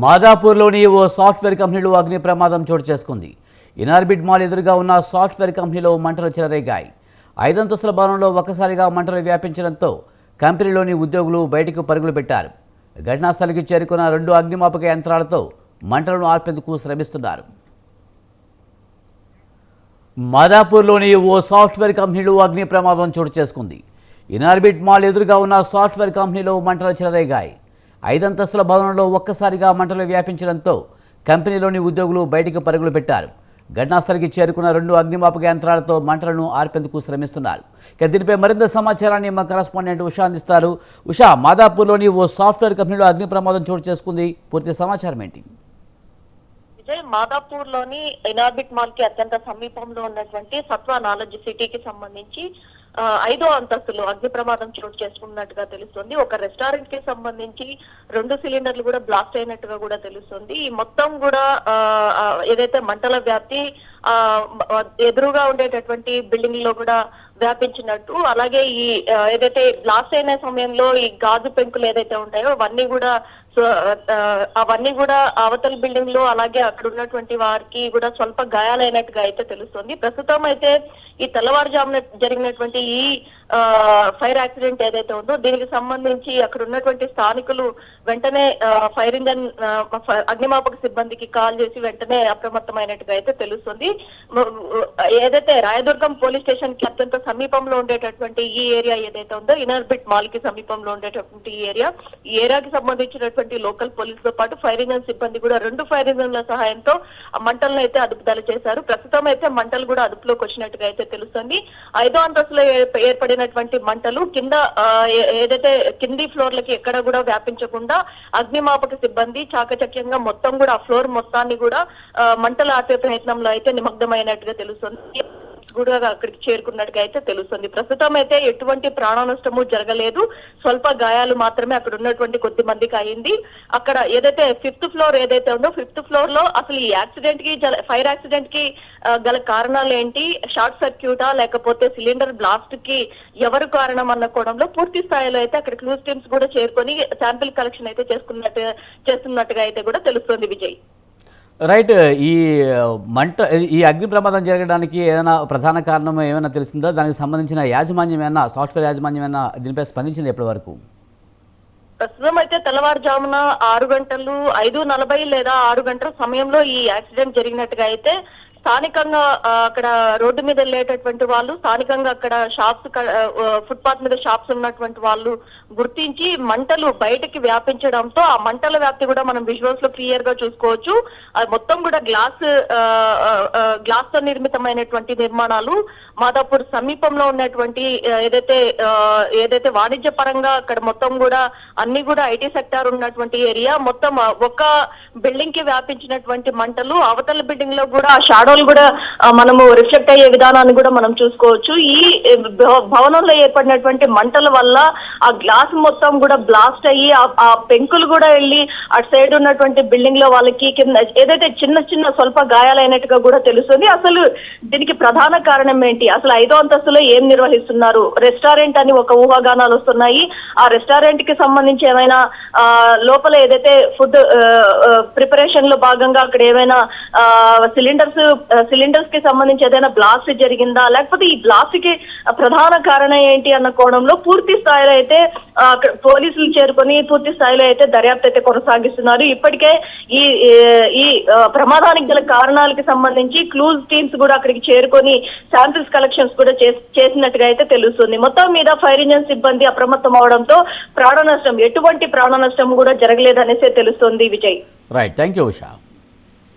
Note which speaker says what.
Speaker 1: మాదాపూర్లోని ఓ software కంపెనీలో అగ్ని ప్రమాదం చోటు చేసుకుంది. ఇనార్బిట్ మాల్ ఎదురుగా ఉన్న సాఫ్ట్వేర్ కంపెనీలో మంటలు చెలరేగాయి. ఐదంతస్తుల భవనంలో ఒక్కసారిగా మంటలు వ్యాపించడంతో కంపెనీలోని ఉద్యోగులు బయటకు పరుగులు పెట్టారు. ఘటనా స్థలికి చేరుకున్న రెండు అగ్నిమాపక యంత్రాలతో మంటలను ఆర్పేందుకు శ్రమిస్తున్నారు. మాదాపూర్లోని ఓ సాఫ్ట్వేర్ కంపెనీలో అగ్ని ప్రమాదం చోటు చేసుకుంది. ఇనార్బిట్ మాల్ ఎదురుగా ఉన్న సాఫ్ట్వేర్ కంపెనీలో మంటలు చెలరేగాయి. ఐదంతస్తుల భవనంలో ఒక్కసారిగా మంటలు వ్యాపించడంతో కంపెనీలోని ఉద్యోగులు బయటికి పరుగులు పెట్టారు. ఘటనాస్థలికి చేరుకున్న రెండు అగ్నిమాపక యంత్రాలతో మంటలను ఆర్పేందుకు శ్రమిస్తున్నారు. ఇక దీనిపై మరింత సమాచారాన్ని మా కరస్పాండెంట్ ఉషా అందిస్తారు. ఉషా మాదాపూర్లోని ఓ సాఫ్ట్వేర్ కంపెనీలో అగ్ని ప్రమాదం చోటు చేసుకుంది. పూర్తి సమాచారం ఏంటి?
Speaker 2: విజయ్ మాదాపూర్లోని ఇనార్బిట్ మాల్కి అత్యంత సమీపంలో ఉన్నటువంటి సత్వ నాలెడ్జ్ సిటీకి సంబంధించి ఐదో అంతస్తులో అగ్ని ప్రమాదం చోటు చేసుకున్నట్టుగా తెలుస్తుంది. ఒక రెస్టారెంట్కి సంబంధించి రెండు సిలిండర్లు కూడా బ్లాస్ట్ అయినట్టుగా కూడా తెలుస్తుంది. ఈ మొత్తం కూడా ఆ, ఏదైతే మంటల వ్యాప్తి ఆ ఎదురుగా ఉండేటటువంటి బిల్డింగ్లో కూడా వ్యాపించినట్టు. అలాగే ఈ ఏదైతే బ్లాస్ట్ అయిన సమయంలో ఈ గాజు పెంకులు ఏదైతే ఉంటాయో అవన్నీ కూడా సో అవన్నీ కూడా అవతల బిల్డింగ్లో అలాగే అక్కడ ఉన్నటువంటి వారికి కూడా స్వల్ప గాయాలైనట్టుగా అయితే తెలుస్తుంది. ప్రస్తుతం అయితే ఈ తెల్లవారుజామున జరిగినటువంటి ఈ ఫైర్ యాక్సిడెంట్ ఏదైతే ఉందో దీనికి సంబంధించి అక్కడ ఉన్నటువంటి స్థానికులు వెంటనే ఫైర్ ఇంజన్ అగ్నిమాపక సిబ్బందికి కాల్ చేసి వెంటనే అప్రమత్తమైనట్టుగా అయితే తెలుస్తుంది. ఏదైతే రాయదుర్గం పోలీస్ స్టేషన్కి అత్యంత సమీపంలో ఉండేటటువంటి ఈ ఏరియా ఏదైతే ఉందో ఇనర్బిట్ మాల్కి సమీపంలో ఉండేటటువంటి ఈ ఏరియా. ఈ ఏరియాకి సంబంధించినటువంటి లోకల్ పోలీస్తో పాటు ఫైర్ ఇంజన్ సిబ్బంది కూడా రెండు ఫైర్ ఇంజన్ల సహాయంతో ఆ మంటలను అయితే అదుపుదల చేశారు. ప్రస్తుతం అయితే మంటలు కూడా అదుపులోకి వచ్చినట్టుగా అయితే తెలుస్తుంది. ఐదో అంతస్తులో ఏర్పడినటువంటి మంటలు కింద ఏదైతే కింది ఫ్లోర్లకి ఎక్కడ కూడా వ్యాపించకుండా అగ్నిమాపక సిబ్బంది చాకచక్యంగా మొత్తం కూడా ఆ ఫ్లోర్ మొత్తాన్ని కూడా మంటలు ఆపే ప్రయత్నంలో అయితే నిమగ్నమైనట్టుగా తెలుస్తుంది. కూడా అక్కడికి చేరుకున్నట్టుగా అయితే తెలుస్తుంది. ప్రస్తుతం అయితే ఎటువంటి ప్రాణ నష్టము జరగలేదు. స్వల్ప గాయాలు మాత్రమే అక్కడ ఉన్నటువంటి కొద్ది మందికి అయింది. అక్కడ ఏదైతే ఫిఫ్త్ ఫ్లోర్ ఏదైతే ఉందో ఫిఫ్త్ ఫ్లోర్లో అసలు ఈ యాక్సిడెంట్కి జల- ఫైర్ యాక్సిడెంట్కి గల కారణాలు ఏంటి షార్ట్ సర్క్యూటా లేకపోతే సిలిండర్ బ్లాస్ట్కి ఎవరు కారణం అన్న కోణంలో పూర్తి స్థాయిలో అయితే అక్కడ క్లూస్ టీమ్స్ కూడా చేరుకొని శాంపిల్ కలెక్షన్ అయితే చేసుకున్నట్టు చేస్తున్నట్టుగా అయితే కూడా తెలుస్తుంది విజయ్.
Speaker 1: రైట్ ఈ మంట ఈ అగ్ని ప్రమాదం జరగడానికి ఏదైనా ప్రధాన కారణం ఏమైనా తెలిసిందో? దానికి సంబంధించిన యాజమాన్యం ఏమైనా సాఫ్ట్వేర్ యాజమాన్యం ఏమైనా దీనిపై స్పందించింది ఎప్పటి వరకు
Speaker 2: ప్రస్తుతం అయితే తెల్లవారుజామున ఆరు గంటలు ఐదు నలభై లేదా ఆరు గంటల సమయంలో ఈ యాక్సిడెంట్ జరిగినట్టుగా అయితే స్థానికంగా అక్కడ రోడ్డు మీద వెళ్ళేటటువంటి వాళ్ళు స్థానికంగా అక్కడ షాప్స్ ఫుట్పాత్ మీద షాప్స్ ఉన్నటువంటి వాళ్ళు గుర్తించి మంటలు బయటకి వ్యాపించడంతో ఆ మంటల వ్యాప్తి కూడా మనం విజువల్స్లో క్లియర్గా చూసుకోవచ్చు. అది మొత్తం కూడా గ్లాస్ గ్లాస్తో నిర్మితమైనటువంటి నిర్మాణాలు. మాదాపూర్ సమీపంలో ఉన్నటువంటి ఏదైతే ఏదైతే వాణిజ్య పరంగా అక్కడ మొత్తం కూడా అన్ని కూడా ఐటీ సెక్టార్ ఉన్నటువంటి ఏరియా మొత్తం ఒక బిల్డింగ్కి వ్యాపించినటువంటి మంటలు అవతల బిల్డింగ్లో కూడా షాడో షాడోలు కూడా మనము రిఫ్లెక్ట్ అయ్యే విధానాన్ని కూడా మనం చూసుకోవచ్చు. ఈ భవ- భవనంలో ఏర్పడినటువంటి మంటల వల్ల ఆ గ్లాస్ మొత్తం కూడా బ్లాస్ట్ అయ్యి ఆ- పెంకులు కూడా వెళ్ళి అటు సైడ్ ఉన్నటువంటి బిల్డింగ్లో వాళ్ళకి కింద ఏదైతే చిన్న చిన్న స్వల్ప గాయాలైనట్టుగా కూడా తెలుస్తుంది. అసలు దీనికి ప్రధాన కారణం ఏంటి? అసలు ఐదో అంతస్తులో ఏం నిర్వహిస్తున్నారు? రెస్టారెంట్ అని ఒక ఊహాగానాలు వస్తున్నాయి. ఆ రెస్టారెంట్కి సంబంధించి ఏమైనా లోపల ఏదైతే ఫుడ్ ప్రిపరేషన్లో భాగంగా అక్కడ ఏమైనా సిలిండర్స్ సిలిండర్స్కి సంబంధించి ఏదైనా బ్లాస్ట్ జరిగిందా? లేకపోతే ఈ బ్లాస్ట్కి ప్రధాన కారణం ఏంటి అన్న కోణంలో పూర్తి స్థాయిలో అయితే అక్కడ పోలీసులు చేరుకొని పూర్తి స్థాయిలో అయితే దర్యాప్తు అయితే కొనసాగిస్తున్నారు. ఇప్పటికే ఈ ఈ ప్రమాదానికి గల కారణాలకి సంబంధించి క్లూజ్ టీమ్స్ కూడా అక్కడికి చేరుకొని శాంపిల్స్ కలెక్షన్స్ కూడా చేసినట్టుగా అయితే తెలుస్తుంది. మొత్తం మీద ఫైర్ ఇంజన్ సిబ్బంది అప్రమత్తం అవడంతో ప్రాణ నష్టం ఎటువంటి ప్రాణ నష్టం కూడా జరగలేదనేసి తెలుస్తుంది Vijay.
Speaker 1: Right thank you Usha